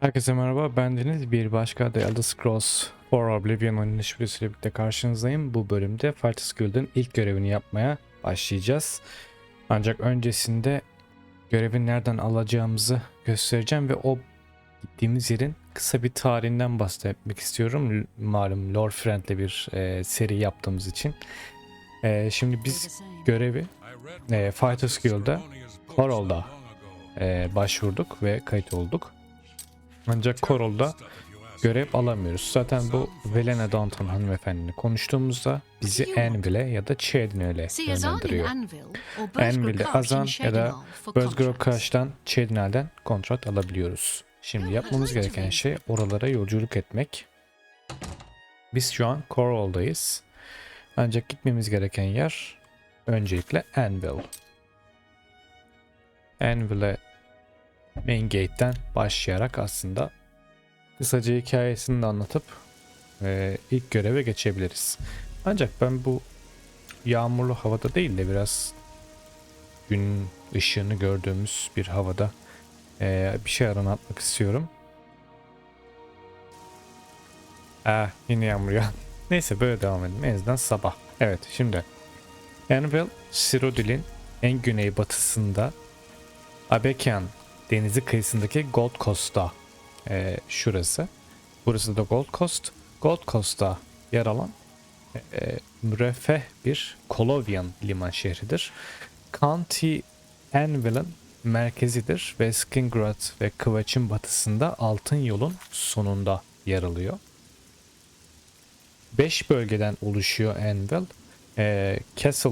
Herkese merhaba, ben Deniz. Bir başka The Elder Scrolls For Oblivion oynanış videosuyla birlikte karşınızdayım. Bu bölümde Fighters Guild'ın ilk görevini yapmaya başlayacağız. Ancak öncesinde görevi nereden alacağımızı göstereceğim ve o gittiğimiz yerin kısa bir tarihinden bahsetmek istiyorum. Malum Lord Friend'le bir e, seri yaptığımız için. E, şimdi biz görevi e, Fighters Guild'da Korol'da e, başvurduk ve kayıt olduk. Ancak Korol'da görev alamıyoruz. Zaten bu Velena Danton hanımefendini konuştuğumuzda bizi Anvil'e ya da Chedinel'e yönlendiriyor. Anvil'de Azan ya da Bözgürok Karşı'dan Chedinel'den kontrat alabiliyoruz. Şimdi yapmamız gereken şey oralara yolculuk etmek. Biz şu an Korol'dayız. Ancak gitmemiz gereken yer öncelikle Anvil. Anvil'e main gate'den başlayarak aslında kısaca hikayesini de anlatıp e, ilk göreve geçebiliriz. Ancak ben bu yağmurlu havada değil de biraz gün ışığını gördüğümüz bir havada e, bir şey anlatmak istiyorum. Ah yine yağmur ya. Neyse böyle devam edelim. En azından sabah. Evet şimdi. Anvil, Cyrodiil'in en güneybatısında Abekian denizi kıyısındaki Gold Coast'ta e, şurası. Burası da Gold Coast. Gold Coast'ta yer alan e, müreffeh bir Colovian liman şehridir. County Anvil'ın merkezidir ve Skingrad ve Kıvaç'ın batısında Altın Yol'un sonunda yer alıyor. 5 bölgeden oluşuyor Anvil. E, Castle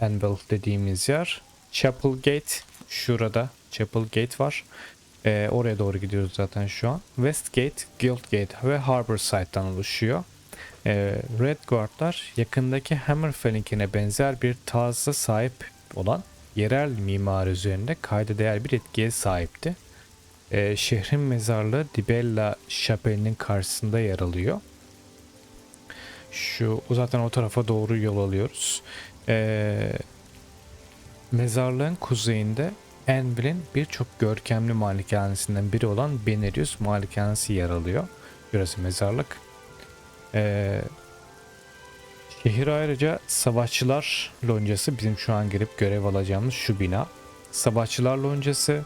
Anvil dediğimiz yer. Chapel Gate şurada Chapel Gate var. Ee, oraya doğru gidiyoruz zaten şu an. Westgate, Guildgate ve Harborside'dan oluşuyor. Ee, Red Guard'lar yakındaki Hammerfelling'ine benzer bir tarzda sahip olan yerel mimari üzerinde kayda değer bir etkiye sahipti. Ee, şehrin mezarlığı Dibella Şapeli'nin karşısında yer alıyor. Şu zaten o tarafa doğru yol alıyoruz. Ee, mezarlığın kuzeyinde Anvil'in birçok görkemli malikanesinden biri olan Benerius malikanesi yer alıyor. Burası mezarlık. Ee, şehir ayrıca Savaşçılar Loncası bizim şu an girip görev alacağımız şu bina. Savaşçılar Loncası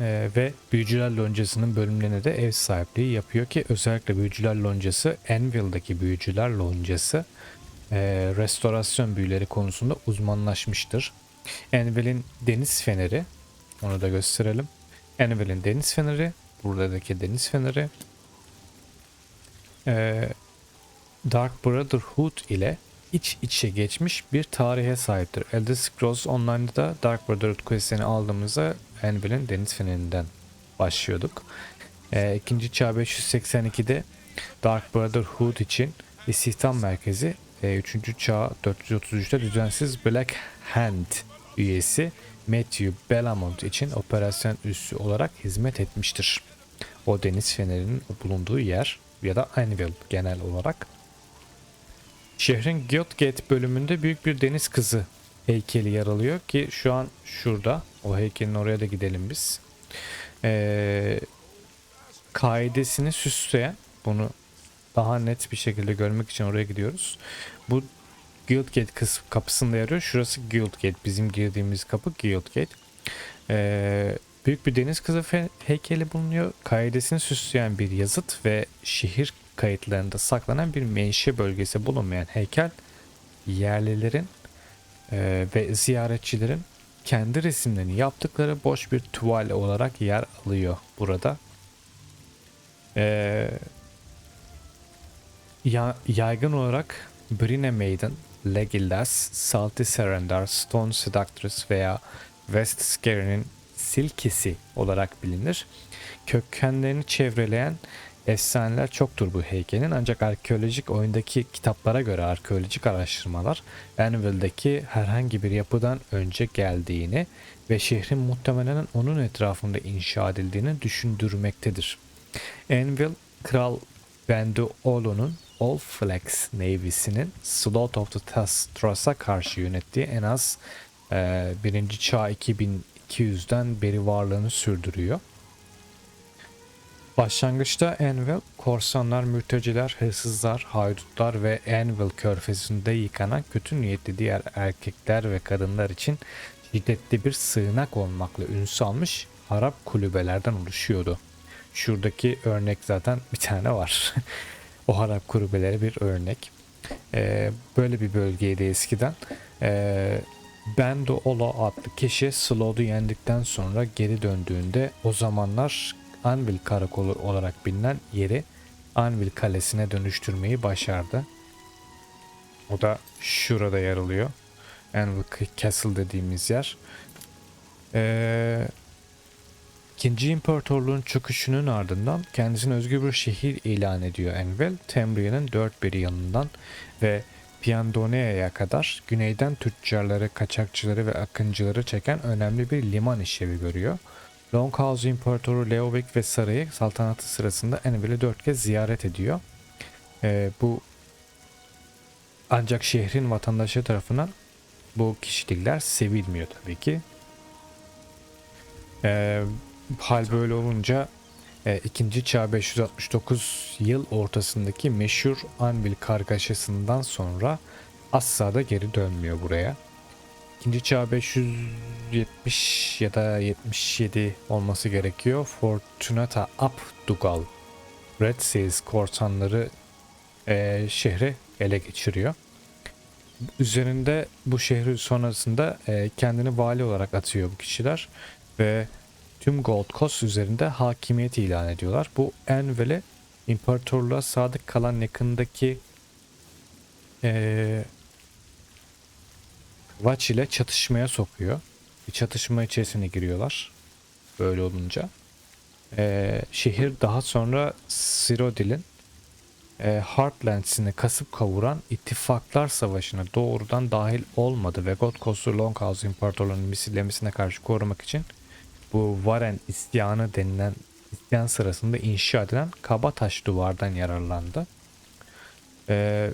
ee, ve Büyücüler Loncası'nın bölümlerine de ev sahipliği yapıyor ki özellikle Büyücüler Loncası Anvil'daki Büyücüler Loncası e, restorasyon büyüleri konusunda uzmanlaşmıştır. Anvil'in deniz feneri. Onu da gösterelim. Anvil'in deniz feneri. Buradaki deniz feneri. Ee, Dark Brotherhood ile iç içe geçmiş bir tarihe sahiptir. Elder Scrolls Online'da da Dark Brotherhood quest'ini aldığımızda Anvil'in deniz fenerinden başlıyorduk. Ee, ikinci çağ 582'de Dark Brotherhood için istihdam merkezi e, 3. çağ 433'te düzensiz Black Hand üyesi Matthew Bellamont için operasyon üssü olarak hizmet etmiştir. O deniz fenerinin bulunduğu yer ya da Anvil genel olarak. Şehrin Guildgate bölümünde büyük bir deniz kızı heykeli yer alıyor ki şu an şurada. O heykelin oraya da gidelim biz. Ee, kaidesini süsleyen bunu daha net bir şekilde görmek için oraya gidiyoruz. Bu Guildgate kısmı kapısında yarıyor. Şurası Guildgate. Bizim girdiğimiz kapı Guildgate. Ee, büyük bir deniz kızı heykeli bulunuyor. Kaidesini süsleyen bir yazıt ve şehir kayıtlarında saklanan bir menşe bölgesi bulunmayan heykel yerlilerin e, ve ziyaretçilerin kendi resimlerini yaptıkları boş bir tuval olarak yer alıyor burada. Ee, ya, yaygın olarak Brine Maiden, Legolas, Salty Surrender, Stone Seductress veya West Scary'nin silkisi olarak bilinir. Kökenlerini çevreleyen efsaneler çoktur bu heykelin ancak arkeolojik oyundaki kitaplara göre arkeolojik araştırmalar Anvil'deki herhangi bir yapıdan önce geldiğini ve şehrin muhtemelen onun etrafında inşa edildiğini düşündürmektedir. Anvil, Kral Benduolo'nun All Flags Navy'sinin Slot of the Tastras'a karşı yönettiği en az e, 1. Çağ 2200'den beri varlığını sürdürüyor. Başlangıçta Envel, korsanlar, mülteciler, hırsızlar, haydutlar ve Envel körfezinde yıkanan kötü niyetli diğer erkekler ve kadınlar için şiddetli bir sığınak olmakla ün salmış harap kulübelerden oluşuyordu. Şuradaki örnek zaten bir tane var. o harap kulübeleri bir örnek. Ee, böyle bir bölgeydi eskiden. Ee, Bendo Ola adlı kişi Slow'u yendikten sonra geri döndüğünde o zamanlar Anvil Karakolu olarak bilinen yeri Anvil Kalesi'ne dönüştürmeyi başardı. O da şurada yer alıyor. Anvil Castle dediğimiz yer. Ee, İkinci İmparatorluğun çöküşünün ardından kendisine özgür bir şehir ilan ediyor Envel, Tembria'nın dört bir yanından ve Piandonea'ya kadar güneyden tüccarları, kaçakçıları ve akıncıları çeken önemli bir liman işlevi görüyor. Longhouse İmparatoru Leovic ve sarayı saltanatı sırasında Envel'i dört kez ziyaret ediyor. Ee, bu ancak şehrin vatandaşı tarafından bu kişilikler sevilmiyor tabii ki. Ee, hal böyle olunca e, ikinci çağ 569 yıl ortasındaki meşhur Anvil kargaşasından sonra asla da geri dönmüyor buraya. İkinci çağ 570 ya da 77 olması gerekiyor. Fortunata Abdugal Red Seals korsanları e, şehri ele geçiriyor. Üzerinde bu şehri sonrasında e, kendini vali olarak atıyor bu kişiler ve tüm Gold Coast üzerinde hakimiyet ilan ediyorlar. Bu Envel'e imparatorluğa sadık kalan yakındaki e, Watch ile çatışmaya sokuyor. Bir çatışma içerisine giriyorlar. Böyle olunca. E, şehir daha sonra Cyrodiil'in e, Heartlands'ini kasıp kavuran ittifaklar savaşına doğrudan dahil olmadı ve God Coast'u Longhouse İmparatorluğu'nun misillemesine karşı korumak için bu Varen isyanı denilen isyan sırasında inşa edilen kaba taş duvardan yararlandı. Ee,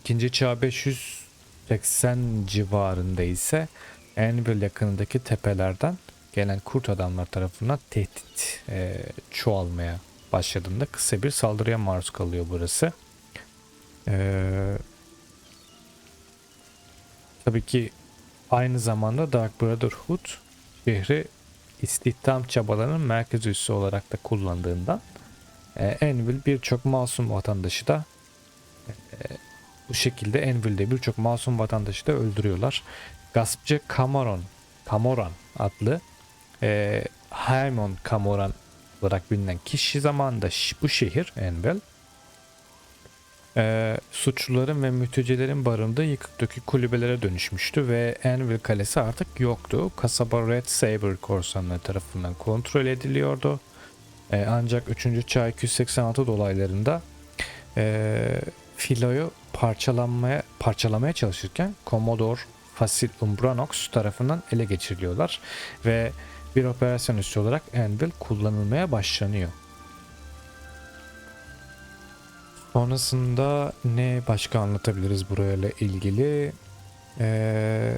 ikinci çağ 580 civarında ise Envil yakınındaki tepelerden gelen kurt adamlar tarafından tehdit e, çoğalmaya başladığında kısa bir saldırıya maruz kalıyor burası. Ee, tabii ki aynı zamanda Dark Brotherhood şehri istihdam çabalarının merkez üssü olarak da kullandığından e, Envil birçok masum vatandaşı da e, bu şekilde Envil'de birçok masum vatandaşı da öldürüyorlar. Gaspçı Cameron, Camoran adlı e, Hermon Camoran olarak bilinen kişi zamanında bu şehir Envel e, suçluların ve mültecilerin barındığı yıkık dökük kulübelere dönüşmüştü ve Envil Kalesi artık yoktu. Kasaba Red Saber korsanları tarafından kontrol ediliyordu. E, ancak 3. çağ 286 dolaylarında e, filoyu parçalanmaya parçalamaya çalışırken Commodore Fasil Umbranox tarafından ele geçiriliyorlar ve bir operasyon üssü olarak Anvil kullanılmaya başlanıyor. Sonrasında ne başka anlatabiliriz burayla ilgili? Ee,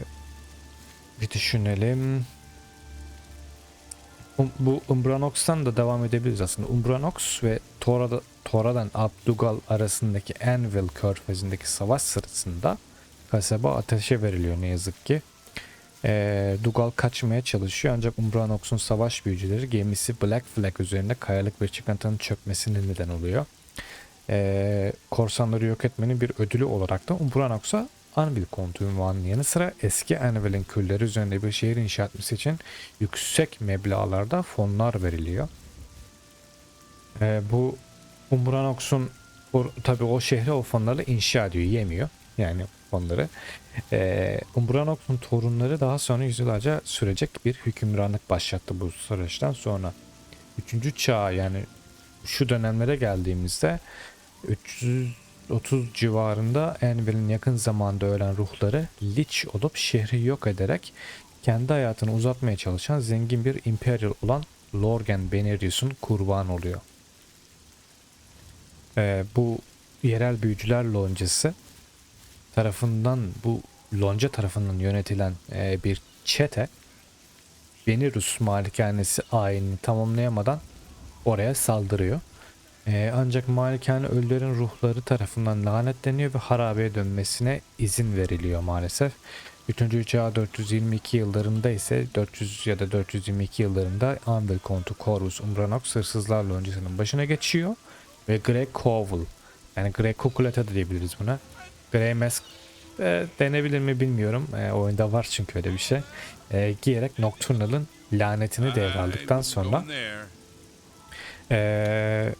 bir düşünelim. Um, bu Umbranox'tan da devam edebiliriz aslında. Umbranox ve Tora'da, Tora'dan Abdugal arasındaki Anvil körfezindeki savaş sırasında kasaba ateşe veriliyor ne yazık ki. Ee, Dugal kaçmaya çalışıyor ancak Umbranox'un savaş büyücüleri gemisi Black Flag üzerinde kayalık bir çıkıntının çökmesine neden oluyor e, korsanları yok etmenin bir ödülü olarak da Umbranox'a Anvil kontu ünvanının yanı sıra eski Anvil'in külleri üzerinde bir şehir inşa etmesi için yüksek meblağlarda fonlar veriliyor. E, bu Umbranox'un tabi o şehre o fonlarla inşa ediyor, yemiyor. Yani fonları. E, Umbranox'un torunları daha sonra yüzyıllarca sürecek bir hükümranlık başlattı bu süreçten sonra. Üçüncü çağ yani şu dönemlere geldiğimizde 330 civarında Envil'in yakın zamanda ölen ruhları Lich olup şehri yok ederek kendi hayatını uzatmaya çalışan zengin bir Imperial olan Lorgen Benerius'un kurban oluyor. Ee, bu yerel büyücüler loncası tarafından bu lonca tarafından yönetilen e, bir çete Benirus malikanesi ayini tamamlayamadan oraya saldırıyor. Ee, ancak malikane ölülerin ruhları tarafından lanetleniyor ve harabeye dönmesine izin veriliyor maalesef. 3. çağ 422 yıllarında ise 400 ya da 422 yıllarında Anvil Kontu Corvus Umbranox hırsızlarla öncesinin başına geçiyor ve Greg Cowell yani Greg Kukuleta da diyebiliriz buna. Grey Mask e, denebilir mi bilmiyorum. E, oyunda var çünkü öyle bir şey. E, giyerek Nocturnal'ın lanetini devraldıktan sonra e,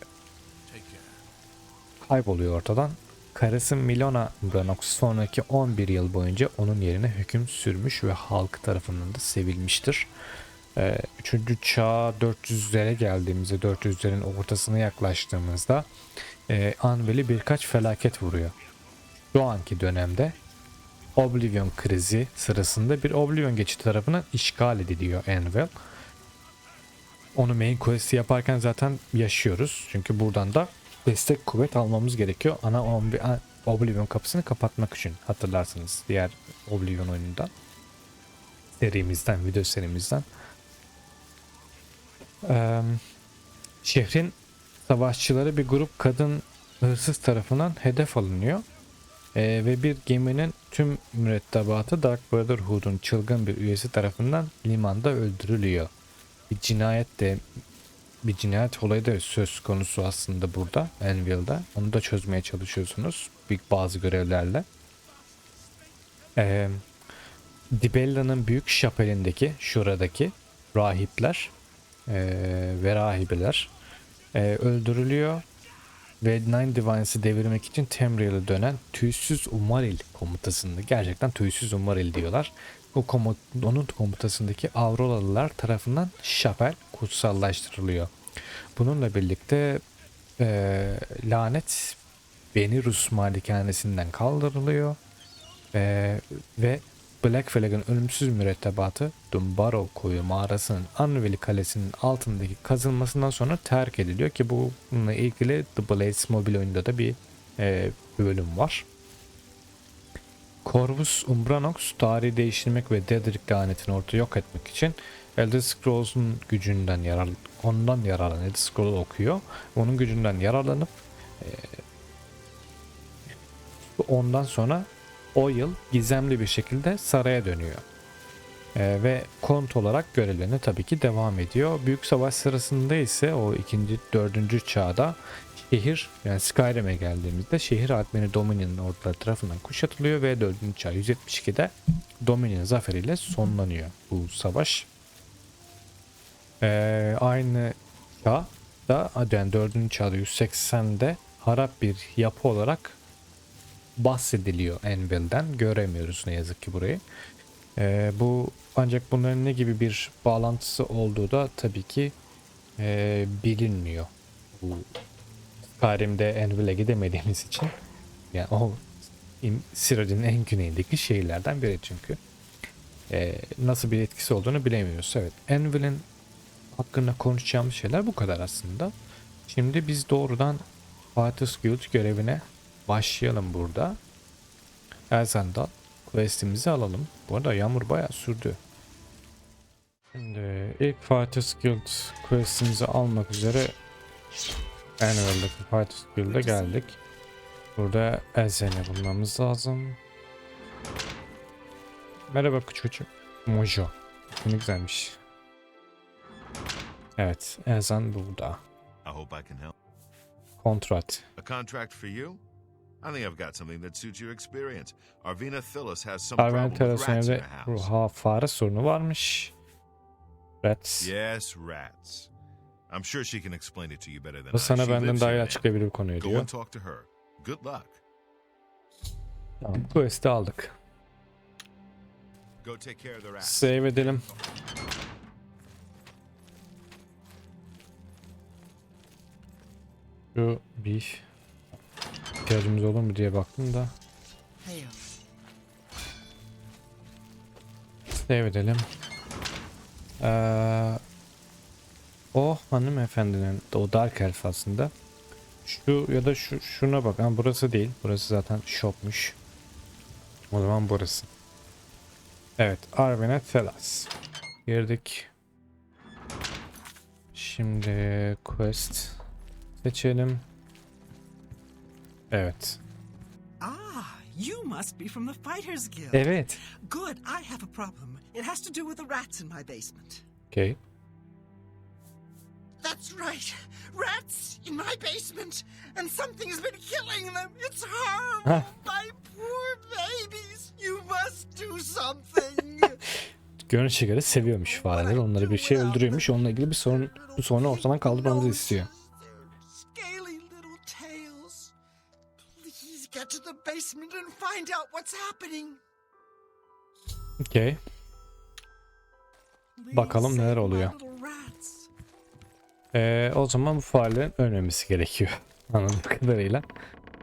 kayboluyor ortadan. Karısı Milona Branox sonraki 11 yıl boyunca onun yerine hüküm sürmüş ve halk tarafından da sevilmiştir. Ee, Üçüncü çağ 400'lere geldiğimizde 400'lerin ortasına yaklaştığımızda e, Anvil'i birkaç felaket vuruyor. Şu anki dönemde Oblivion krizi sırasında bir Oblivion geçidi tarafından işgal ediliyor Anvil. Onu main quest'i yaparken zaten yaşıyoruz. Çünkü buradan da destek kuvvet almamız gerekiyor. Ana Oblivion kapısını kapatmak için hatırlarsınız diğer Oblivion oyunundan. Serimizden, video serimizden. Ee, şehrin savaşçıları bir grup kadın hırsız tarafından hedef alınıyor. Ee, ve bir geminin tüm mürettebatı Dark Brotherhood'un çılgın bir üyesi tarafından limanda öldürülüyor. Bir cinayet de bir cinayet olayı da söz konusu aslında burada Anvil'da. Onu da çözmeye çalışıyorsunuz bir bazı görevlerle. Ee, Dibella'nın büyük şapelindeki şuradaki rahipler ee, ve rahibeler ee, öldürülüyor ve Nine Divines'ı devirmek için Tamriel'e dönen Tüysüz Umaril komutasında gerçekten Tüysüz Umaril diyorlar. O komut, onun komutasındaki Aurolalılar tarafından Şapel kutsallaştırılıyor. Bununla birlikte e, lanet Beni Rus malikanesinden kaldırılıyor E, ve Black Flag'ın ölümsüz mürettebatı Dumbarrow koyu mağarasının Anvil Kalesi'nin altındaki kazılmasından sonra terk ediliyor ki bununla ilgili The Blades mobil oyunda da bir e, bölüm var. Corvus Umbranox tarihi değiştirmek ve Daedric lanetini ortaya yok etmek için Elder Scrolls'un gücünden yarar ondan yararlanan Elder Scroll'u okuyor. Onun gücünden yararlanıp e, ondan sonra o yıl gizemli bir şekilde saraya dönüyor. E, ve kont olarak görevlerine tabii ki devam ediyor. Büyük savaş sırasında ise o ikinci, dördüncü çağda şehir yani Skyrim'e geldiğimizde şehir admini Dominion'ın orduları tarafından kuşatılıyor ve 4. çağ 172'de Dominion zaferiyle sonlanıyor bu savaş. Ee, aynı çağ da yani 4. çağda 180'de harap bir yapı olarak bahsediliyor Anvil'den. Göremiyoruz ne yazık ki burayı. Ee, bu ancak bunların ne gibi bir bağlantısı olduğu da tabii ki e, bilinmiyor. Bu Skyrim'de Anvil'e gidemediğimiz için. Yani o Cyrodiil'in en güneyindeki şehirlerden biri çünkü. Ee, nasıl bir etkisi olduğunu bilemiyoruz. Evet. Anvil'in hakkında konuşacağımız şeyler bu kadar aslında. Şimdi biz doğrudan Fighters Guild görevine başlayalım burada. Elzan'dan questimizi alalım. Bu arada yağmur bayağı sürdü. Şimdi ilk Fighters Guild questimizi almak üzere Annual'daki Fighters Guild'e geldik. Burada Elzen'i bulmamız lazım. Merhaba küçük Mojo. Ne güzelmiş. Evet, Elzan burada. I hope I can help. Kontrat. A contract for you? I think I've got something that suits your experience. Arvina Phyllis has some problem Arven with rats in her house. ruha fare sorunu varmış. Rats. Yes, rats. I'm sure she can explain it to you better than Bu I. sana She benden lives daha iyi here, açıklayabilir bir konuyu Go diyor. and talk to her. Good luck. Tamam, quest'i aldık. Go take care of the rats. Save edelim. Şu bir ihtiyacımız olur mu diye baktım da. Hail. Save edelim. Ee, o hanımefendinin o Dark Elf aslında. Şu ya da şu şuna bak. Ha, burası değil. Burası zaten shopmuş. O zaman burası. Evet. Arvenet Felas. Girdik. Şimdi quest seçelim. Evet. Ah, you must be from the Fighters Guild. Evet. Good, I have a problem. It has to do with the rats in my basement. Okay. That's right. Rats in my basement. And something has been killing them. It's horrible. My poor babies. You must do something. Görünüşe göre seviyormuş fareler. Onları bir şey öldürüyormuş. Onunla ilgili bir sorun bu sorunu ortadan kaldırmamızı istiyor. Okay. Bakalım neler oluyor. Ee, o zaman bu farelerin ölmemesi gerekiyor. Anladığım kadarıyla.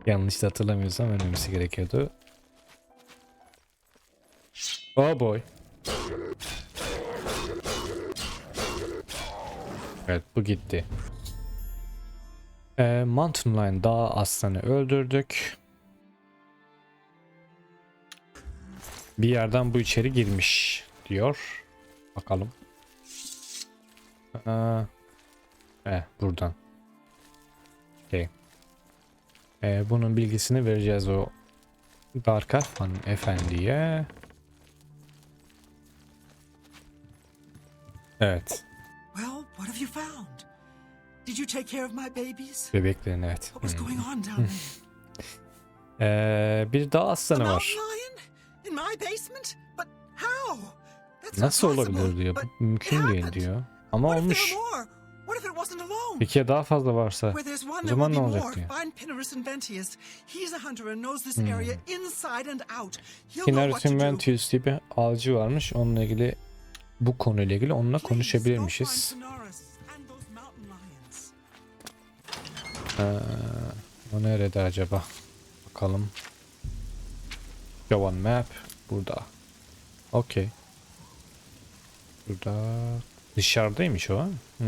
Yanlış da hatırlamıyorsam ölmemesi gerekiyordu. Oh boy. Evet bu gitti. Ee, Mountain Lion dağ aslanı öldürdük. Bir yerden bu içeri girmiş diyor. Bakalım. Aa, Eh buradan. Okay. Eh, bunun bilgisini vereceğiz o Dark Elf'an efendiye. Evet. Well, what have you found? Did you take care of my babies? Bebeklerin evet. What was Hmm. going on down there? Eh, bir dağ aslanı var. In my basement? But how? Nasıl olabilir diyor. Mümkün değil diyor. Ama olmuş. Ya daha fazla varsa? O zaman ne olacak diyor. Hmm. Pinarus. Inventius diye bir avcı varmış. Onunla ilgili bu konuyla ilgili onunla konuşabilirmişiz. Ee, o nerede acaba? Bakalım. On map. Burada. Okey. Burada. Dışarıdaymış o. Hmm.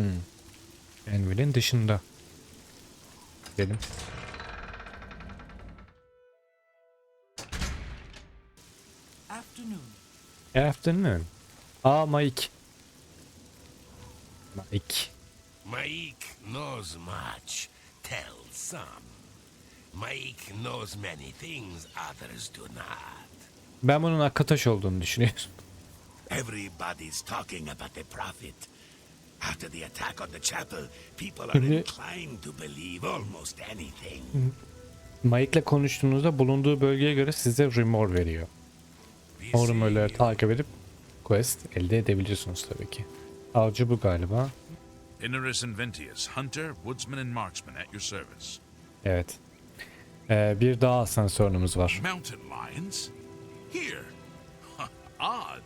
Envil'in dışında. Gidelim. Afternoon. Afternoon. Aa Mike. Mike. Maik knows much, tells some. Maik knows many things others do not. Ben bunun Akataş olduğunu düşünüyorum. Everybody's talking about the prophet. After the attack on the chapel, people are inclined to believe almost anything. Mike'le konuştuğunuzda bulunduğu bölgeye göre size rumor veriyor. O rumorları takip edip quest elde edebiliyorsunuz tabii ki. Avcı bu galiba. Pinarus Inventius, hunter, woodsman, and marksman at your service. Evet. Ee, bir daha aslan sorunumuz var. Mountain lions? Here. Odd.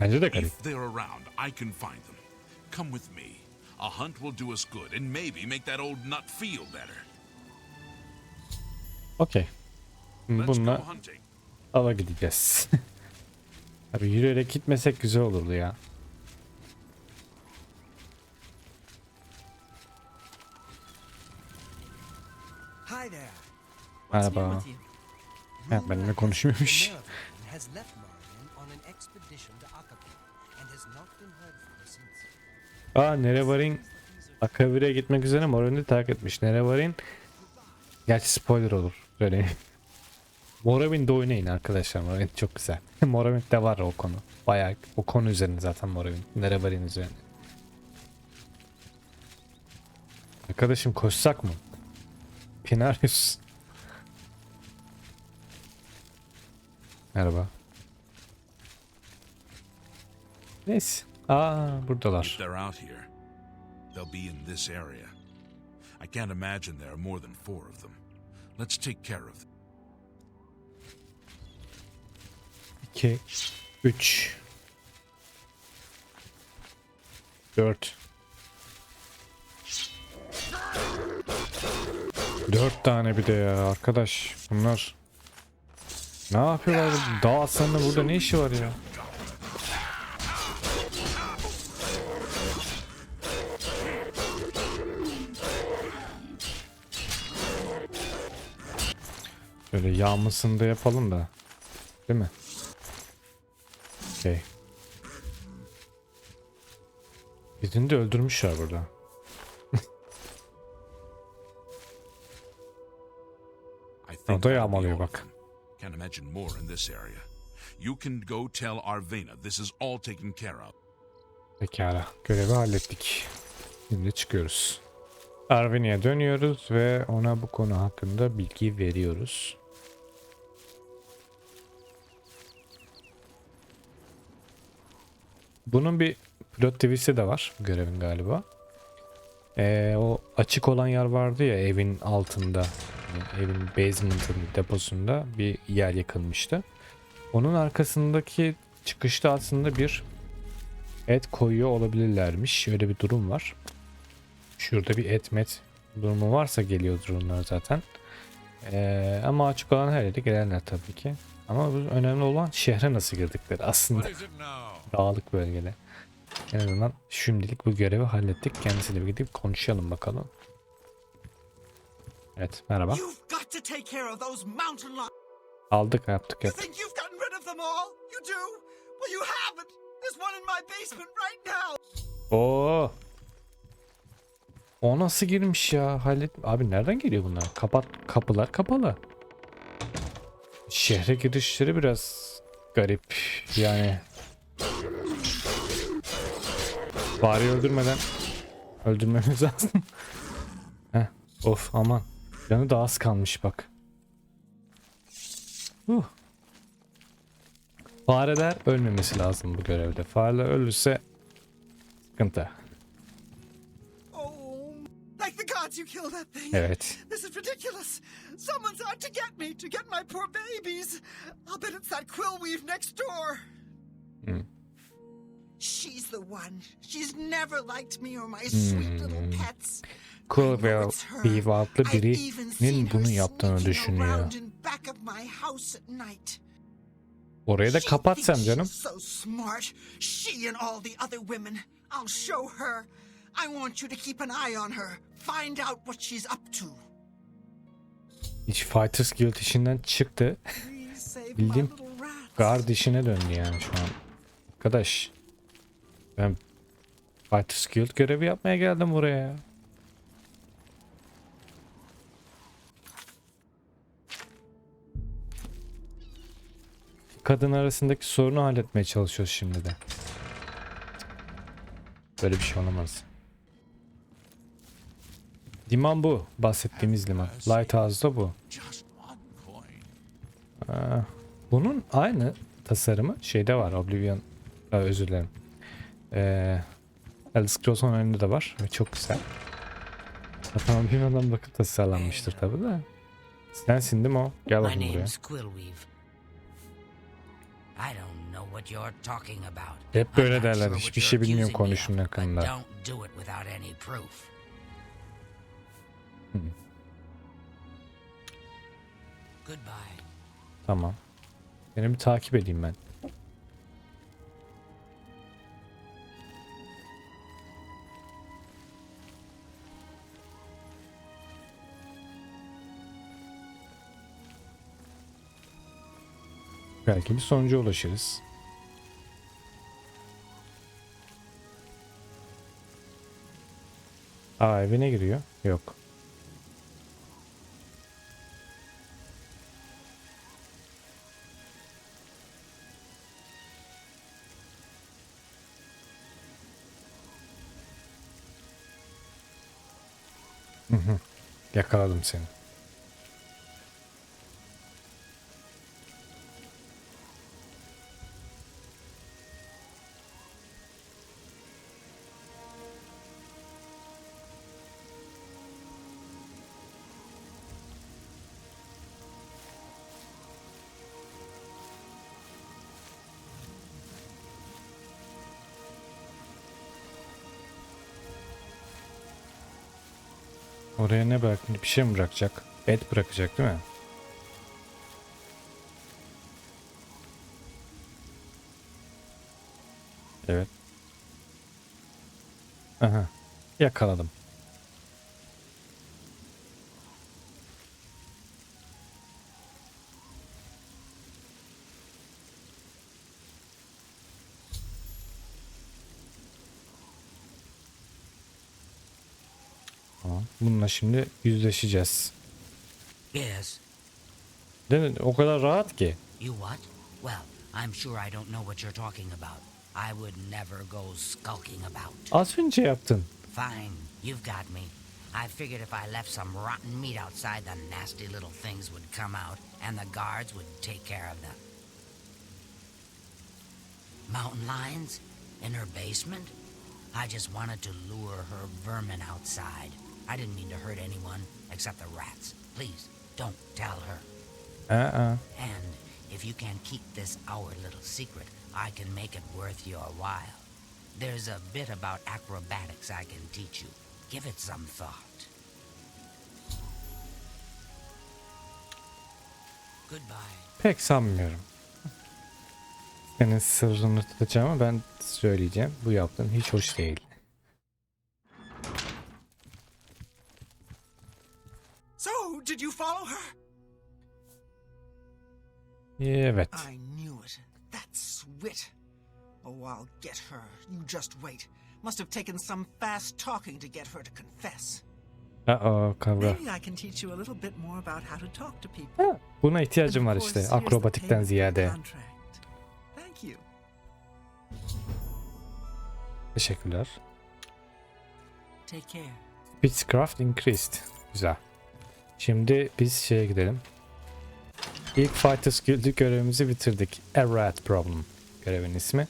Bence de garip. If they're around, I can find them. Come with me. A hunt will do us good and maybe make that old nut feel better. Okey. Let's Bununla go hunting. ava gideceğiz. Abi yürüyerek gitmesek güzel olurdu ya. Hi there. Merhaba. Ha, benimle konuşmuyormuş. Aa Nerevarin Akabir'e gitmek üzere Morin'i terk etmiş. Nerevarin Gerçi spoiler olur. Söyleyeyim. Moravin'de oynayın arkadaşlar. Moravin çok güzel. Moravin'de var o konu. Bayağı o konu üzerine zaten Moravin. Nerevarin üzerine. Arkadaşım koşsak mı? Pinarius. Merhaba. Neyse. Aa If buradalar. they're out here, they'll be in this area. I can't imagine there are more than four of them. Let's take care of them. 2 3 4 4 tane bir de ya arkadaş bunlar ne yapıyorlar dağ aslanının burada ne işi var ya Şöyle yağmasını da yapalım da. Değil mi? Okey. Birini de öldürmüşler burada. Orada yağmalıyor bak. Can't imagine more in this area. You can go tell Arvena this is all taken care of. Pekala. Görevi hallettik. Şimdi çıkıyoruz. Arvini'ye dönüyoruz ve ona bu konu hakkında bilgi veriyoruz. Bunun bir plot twist'i de var görevin galiba. Ee, o açık olan yer vardı ya evin altında. evin basement'ın deposunda bir yer yakılmıştı. Onun arkasındaki çıkışta aslında bir et koyuyor olabilirlermiş. Öyle bir durum var. Şurada bir et met durumu varsa geliyordur onlar zaten. Ee, ama açık olan her yere gelirler tabii ki. Ama bu önemli olan şehre nasıl girdikleri aslında. Dağlık bölgede. En azından şimdilik bu görevi hallettik. Kendisiyle bir gidip konuşalım bakalım. Evet merhaba. Aldık yaptık yaptık. Oo. O nasıl girmiş ya? Hallet. Abi nereden geliyor bunlar? Kapat kapılar kapalı. Şehre girişleri biraz garip. Yani Bari öldürmeden öldürmemiz lazım. Heh, of aman. Canı da az kalmış bak. Uh. Fareler ölmemesi lazım bu görevde. Fareler ölürse sıkıntı. Gods you killed that thing. Evet. This is ridiculous. Someone's out to get me, to get my poor babies. I'll bet it's that quill weave next door. Hmm. She's the one. She's never liked me or my sweet little Hmm. pets. Cool I know ve it's her. Beav adlı birinin bunu yaptığını düşünüyor. Orayı da kapatsam canım. I want you to keep an eye on her. Find out what she's up to. Hiç Fighters Guild işinden çıktı. Bildiğim. Guard işine döndü yani şu an. Arkadaş. Ben Fighters Guild görevi yapmaya geldim buraya ya. Kadın arasındaki sorunu halletmeye çalışıyoruz şimdi de. Böyle bir şey olamaz. Liman bu. Bahsettiğimiz liman. Lighthouse da bu. Aa, bunun aynı tasarımı şeyde var Oblivion Aa, özür dilerim. Ee, Elder Scrolls Online'da da var ve çok güzel. Zaten Oblivion'dan bakıp tasarlanmıştır tabi de. Sensin değil mi o? Gel bakayım buraya. Hep böyle derler, hiçbir şey bilmiyorum of, hakkında. Tamam. Beni bir takip edeyim ben. Belki bir sonuca ulaşırız. Aa evine giriyor. Yok. Yakaladım seni. Oraya ne bırak? Bir şey mi bırakacak? Et bırakacak değil mi? Evet. Aha. Yakaladım. Bununla şimdi yüzleşeceğiz. Yes. Değil mi? O kadar rahat ki. You what? Well, I'm sure I don't know what you're talking about. I would never go skulking about. Az önce yaptın. Fine, you've got me. I figured if I left some rotten meat outside, the nasty little things would come out, and the guards would take care of them. Mountain lions? In her basement? I just wanted to lure her vermin outside. I didn't mean to hurt anyone, except the rats. Please, don't tell her. Aa. And if you can keep this our little secret, I can make it worth your while. There's a bit about acrobatics I can teach you. Give it some thought. Goodbye. Pek sanmıyorum. Senin sırrını tutacağımı ben söyleyeceğim. Bu yaptığın hiç hoş değil. Did you follow her? Evet. I knew it. That swit. Oh, I'll get her. You just wait. Must have taken some fast talking to get her to confess. Aa kavga. Maybe I can teach you a little bit more about how to talk to people. Ha, buna ihtiyacım var işte akrobatikten ziyade. Thank you. Teşekkürler. Take care. Speechcraft increased. Güzel. Şimdi biz şeye gidelim. İlk Fighters Guild'i görevimizi bitirdik. A Rat Problem görevin ismi.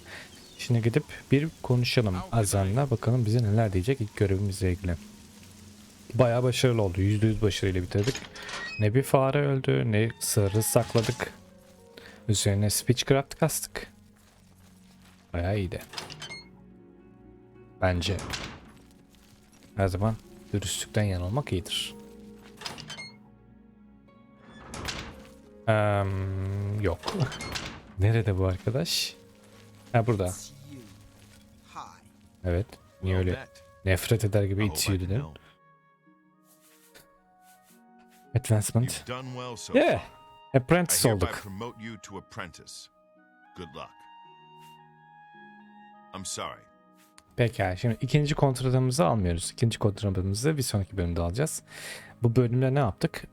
Şimdi gidip bir konuşalım Azan'la. Bakalım bize neler diyecek ilk görevimizle ilgili. Bayağı başarılı oldu. %100 başarıyla bitirdik. Ne bir fare öldü ne sırrı sakladık. Üzerine Speechcraft kastık. Bayağı iyiydi. Bence. Her zaman dürüstlükten yanılmak iyidir. Eee, yok. Nerede bu arkadaş? Ha burada. Evet. Niye öyle nefret eder gibi itiyor help. Advancement. Yeah. Apprentice olduk. Pekala şimdi ikinci kontratımızı almıyoruz. İkinci kontratımızı bir sonraki bölümde alacağız. Bu bölümde ne yaptık?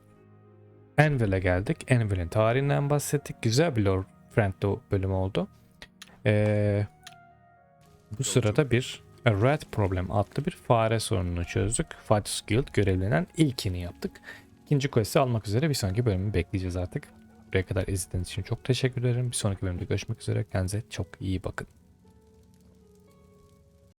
Anvil'e geldik. Anvil'in tarihinden bahsettik. Güzel bir Lord Friendly bölüm oldu. Ee, bu sırada bir A Rat Problem adlı bir fare sorununu çözdük. Fighters Guild görevlenen ilkini yaptık. İkinci quest'i almak üzere bir sonraki bölümü bekleyeceğiz artık. Buraya kadar izlediğiniz için çok teşekkür ederim. Bir sonraki bölümde görüşmek üzere. Kendinize çok iyi bakın.